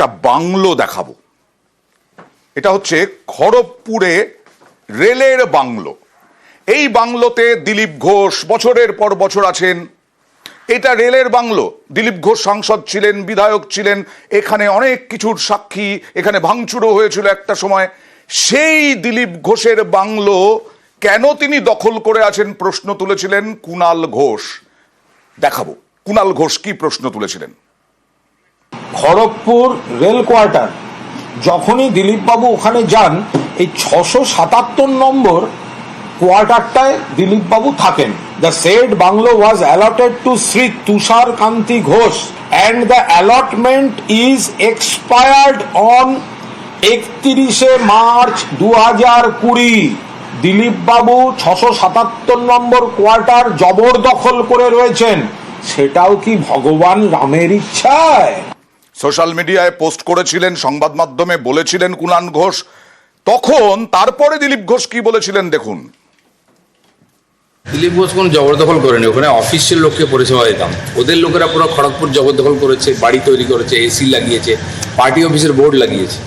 একটা বাংলো দেখাবো। এটা হচ্ছে খড়গপুরে রেলের বাংলো। এই বাংলোতে দিলীপ ঘোষ বছরের পর বছর আছেন। এটা রেলের বাংলো। দিলীপ ঘোষ সাংসদ ছিলেন, বিধায়ক ছিলেন, এখানে অনেক কিছুর সাক্ষী, এখানে ভাঙচুরও হয়েছিল একটা সময়। সেই দিলীপ ঘোষের বাংলো কেন তিনি দখল করে আছেন প্রশ্ন তুলেছিলেন কুনাল ঘোষ। দেখাবো কুনাল ঘোষ কি প্রশ্ন তুলেছিলেন। Kharagpur rail quarter. যখনই দিলীপবাবু ওখানে যান, এই ছশো সাতাত্তর নম্বর কোয়ার্টারটায় দিলীপবাবু থাকেন। The said bungalow was allotted to Shri Tushar Kanti Ghosh and the allotment is expired on একত্রিশে মার্চ দু হাজার কুড়ি। দিলীপবাবু ছশো সাতাত্তর নম্বর কোয়ার্টার জবরদখল করে রয়েছেন। সেটাও কি ভগবান রামের ইচ্ছায়? সোশ্যাল মিডিয়ায় পোস্ট করেছিলেন সংবাদ মাধ্যমে বলেছিলেন কুনাল ঘোষ। তখন তারপরে দিলীপ ঘোষ কি বলেছিলেন দেখুন। দিলীপ ঘোষ কোনো জবরদখল করেনি ওখানে অফিসের লোককে পরিষেবা দিতাম। ওদের লোকেরা পুরো খড়গপুর জবরদখল করেছে বাড়ি তৈরি করেছে এসি লাগিয়েছে পার্টি অফিসের বোর্ড লাগিয়েছে।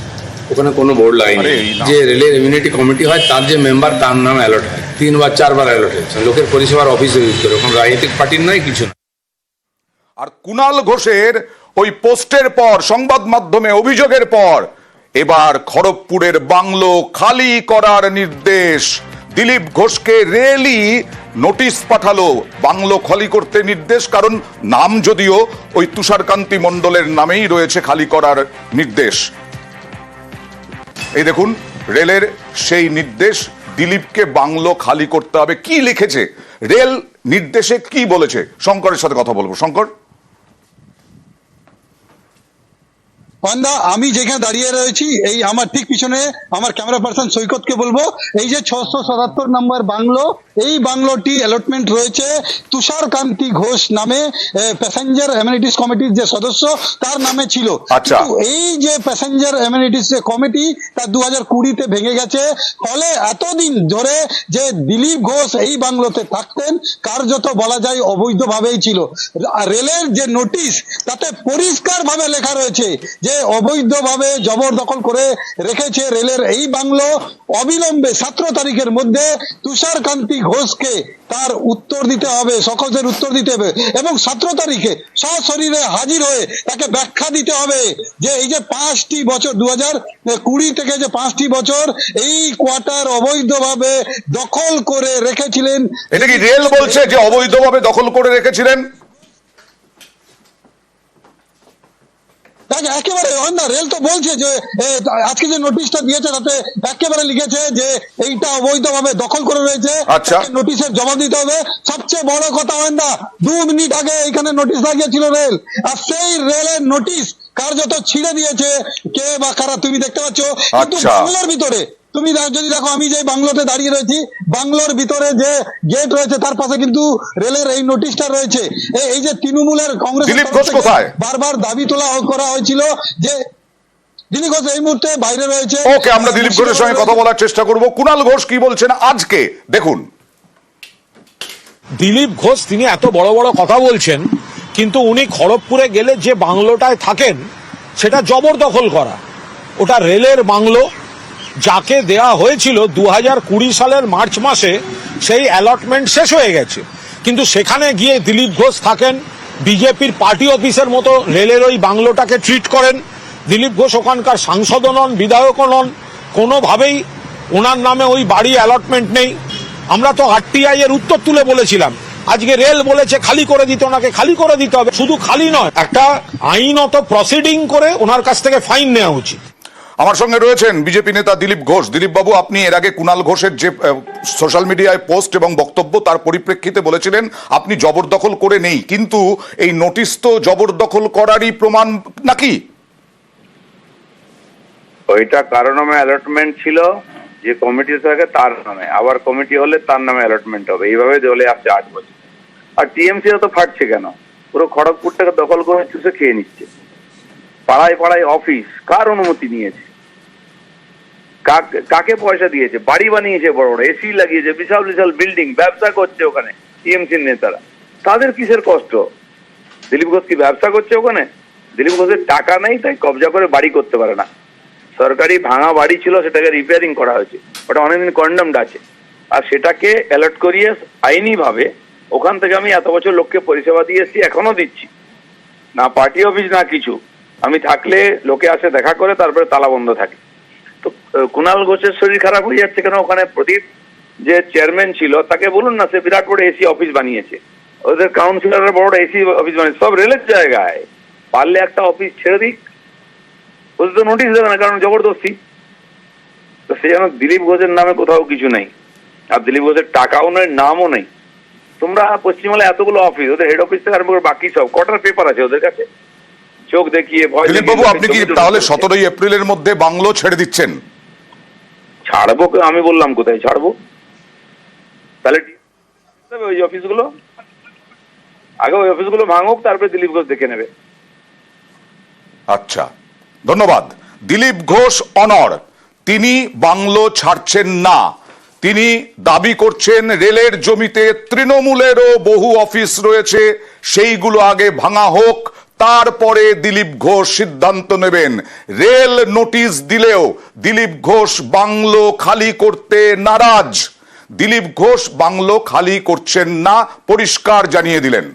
ওখানে কোনো বোর্ড লাগেনি। যে রেলের ইমিউনিটি কমিটি হয় তার যে মেম্বার তার নাম অ্যালট হয়। তিনবার চারবার অ্যালট হয়েছে। লোকের পরিষেবার অফিস করে ওখানে রাজনৈতিক পার্টির নয় কিছু না আর কুনাল ঘোষের ওই পোস্টের পর, সংবাদ মাধ্যমে অভিযোগের পর, এবার খড়গপুরের বাংলো খালি করার নির্দেশ। দিলীপ ঘোষকে রেলি নোটিশ পাঠালো, বাংলো খালি করতে নির্দেশ, কারণ নাম যদিও ওই তুষারকান্তি মণ্ডলের নামেই রয়েছে খালি করার নির্দেশ। এই দেখুন, রেলের সেই নির্দেশ, দিলীপকে বাংলো খালি করতে হবে। কি লিখেছে? রেল নির্দেশে কি বলেছে? শঙ্করের সাথে কথা বলব। শঙ্কর? পান্দা আমি যেখানে দাঁড়িয়ে রয়েছি এই আমার ঠিক পিছনে আমার ক্যামেরা পার্সন সৈকতকে বলব এই যে ছশো সাতাত্তর নম্বর বাংলো এই বাংলোটি অ্যালটমেন্ট রয়েছে তুষার কান্তি ঘোষ নামে প্যাসেঞ্জার অ্যামিনিটিস কমিটির যে সদস্য তার নামে ছিল। আচ্ছা। এই যে প্যাসেঞ্জার অ্যামিনিটিস যে কমিটি তা দু হাজার কুড়িতে ভেঙে গেছে। ফলে এতদিন ধরে যে দিলীপ ঘোষ এই বাংলোতে থাকতেন কার্যত বলা যায় অবৈধভাবেই ছিল। আর রেলের যে নোটিশ তাতে পরিষ্কার ভাবে লেখা রয়েছে যে অবৈধভাবে জবরদখল করে রেখেছে রেলের এই বাংলো অবিলম্বে সতেরো তারিখের মধ্যে তুষার কান্তি ঘোষকে তার উত্তর দিতে হবে সকলের উত্তর দিতে হবে এবং সতেরো তারিখে সশরীরে হাজির হয়ে তাকে ব্যাখ্যা দিতে হবে যে এই যে পাঁচটি বছর দু হাজার কুড়ি থেকে যে পাঁচটি বছর এই কোয়ার্টার অবৈধভাবে দখল করে রেখেছিলেন। এটা কি রেল বলছে যে অবৈধভাবে দখল করে রেখেছিলেন? দেখ, একেবারে না রেল তো বলছে যে আজকে যে নোটিশটা দিয়েছে তাতে একেবারে লিখেছে যে এইটা অবৈধভাবে দখল করে রয়েছে আচ্ছা। নোটিশের জবাব দিতে হবে সবচেয়ে বড় কথা হয় না দু মিনিট আগে এখানে নোটিশ লাগিয়েছিল রেল আর সেই রেলের নোটিশ কার্যত ছিঁড়ে দিয়েছে কে বা কারা তুমি দেখতে পাচ্ছ কিন্তু আচ্ছা। বাংলার ভিতরে তুমি যদি দেখো আমি যে বাংলোতে দাঁড়িয়ে রয়েছি বাংলোর ভিতরে যে গেট রয়েছে তার পাশে কিন্তু রেলের এই নোটিশটা রয়েছে। এই যে তৃণমূলের কংগ্রেস দিলীপ ঘোষ কোথায়? বারবার দাবি তোলা করা হয়েছিল যে দিলীপ ঘোষ এই মুহূর্তে বাইরে রয়েছে। ওকে আমরা দিলীপ ঘোষের সঙ্গে কথা বলার চেষ্টা করব। কুনাল ঘোষ কি বলছেন আজকে? দেখুন। দিলীপ ঘোষ তিনি এত বড় বড় কথা বলছেন কিন্তু উনি খড়গপুরে গেলে যে বাংলোটায় থাকেন সেটা জবরদখল করা। ওটা রেলের বাংলো যাকে দেয়া হয়েছিল দু হাজার কুড়ি সালের মার্চ মাসে, সেই অ্যালটমেন্ট শেষ হয়ে গেছে। কিন্তু সেখানে গিয়ে দিলীপ ঘোষ থাকেন, বিজেপির পার্টি অফিসের মতো রেলের ওই বাংলোটাকে ট্রিট করেন। দিলীপ ঘোষ ওখানকার সাংসদও নন, বিধায়কও নন, কোনোভাবেই ওনার নামে ওই বাড়ি অ্যালটমেন্ট নেই। আমরা তো আরটিআই এর উত্তর তুলে বলেছিলাম। আজকে রেল বলেছে খালি করে দিতে, ওনাকে খালি করে দিতে হবে। শুধু খালি নয়, একটা আইনত প্রসিডিং করে ওনার কাছ থেকে ফাইন নেওয়া উচিত। আমার সঙ্গে রয়েছেন বিজেপি নেতা দিলীপ ঘোষ। দিলীপ বাবু, আপনি এর আগে কুনাল ঘোষের যে সোশ্যাল মিডিয়ায় পোস্ট এবং বক্তব্য, তার পরিপ্রেক্ষিতে বলেছিলেন, আপনি জবরদখল করে নেই। কিন্তু এই নোটিশ তো জবরদখল করারই প্রমাণ নাকি? ওইটা কারও নামে অ্যালটমেন্ট ছিল, যে কমিটি থাকে তার নামে। আবার কমিটি হলে তার নামে অ্যালটমেন্ট হবে। এইভাবে চলে আসছে আট বছর আর টিএমসি তো ফাটছে কেন? পুরো খড়গপুরটাকে দখল করে চুষে খেয়ে নিচ্ছে। পাড়ায় পাড়ায় অফিস কার অনুমতি নিয়েছে? কাকে পয়সা দিয়েছে? বাড়ি বানিয়েছে বড় বড় এসি লাগিয়েছে, বিশাল বিশাল বিল্ডিং ব্যবসা করছে ওখানে টিএমসির নেতারা। তাদের কিসের কষ্ট? দিলীপ ঘোষ কি ব্যবসা করছে ওখানে? দিলীপ ঘোষের টাকা নেই, তাই কবজা করে বাড়ি করতে পারে না। সরকারি ভাঙা বাড়ি ছিল, সেটাকে রিপেয়ারিং করা হয়েছে। ওটা অনেকদিন কন্ডামড আছে। আর সেটাকে অ্যালার্ট করিয়ে আইনিভাবে ওখান থেকে আমি এত বছর লোককে পরিষেবা দিয়ে এসেছি এখনও দিচ্ছি। না পার্টি অফিস না কিছু। আমি থাকলে লোকে আসে দেখা করে, তারপরে তালা বন্ধ থাকে। তো কুণাল ঘোষের শরীর খারাপ হয়ে যাচ্ছে কেন? ওখানে প্রদীপ যে চেয়ারম্যান ছিল, তাকে বলুন না, সে বিরাট বড় এসি অফিস বানিয়েছে। ওদের কাউন্সিলররা বড় এসি অফিস বানিয়েছে। সব রেলের জায়গায়। পারলে একটা অফিস ছেড়ে দিক। ওদের তো নোটিশ দেবে না, কারণ জবরদস্তি। তো সে যেন দিলীপ ঘোষের নামে কোথাও কিছু নেই। আর দিলীপ ঘোষের টাকাও নেই নামও নেই। তোমরা পশ্চিমবাংলায় এতগুলো অফিস ওদের হেড অফিস থেকে আরম্ভ করে বাকি সব কটার পেপার আছে ওদের কাছে? চোখ দেখিয়ে ভয় দিলীপ বাবু আপনি কি তাহলে সতেরোই এপ্রিলের মধ্যে বাংলো ছেড়ে দিচ্ছেন? ছাড়বো আমি বললাম কোথায় ছাড়বো? তাহলে ওই অফিসগুলো? আগে ওই অফিসগুলো ভাঙুক তারপরে দিলীপ ঘোষ দেখে নেবে। আচ্ছা ধন্যবাদ। দিলীপ ঘোষ অনর তিনি বাংলো ছাড়ছেন না। তিনি দাবি করছেন রেলের জমিতে তৃণমূলেরও বহু অফিস রয়েছে সেইগুলো আগে ভাঙা হোক। তারপরে দিলীপ ঘোষ সিদ্ধান্ত নেবেন। রেল নোটিশ দিলেও দিলীপ ঘোষ বাংলো খালি করতে নারাজ। দিলীপ ঘোষ বাংলো খালি করছেন না, পরিষ্কার জানিয়ে দিলেন।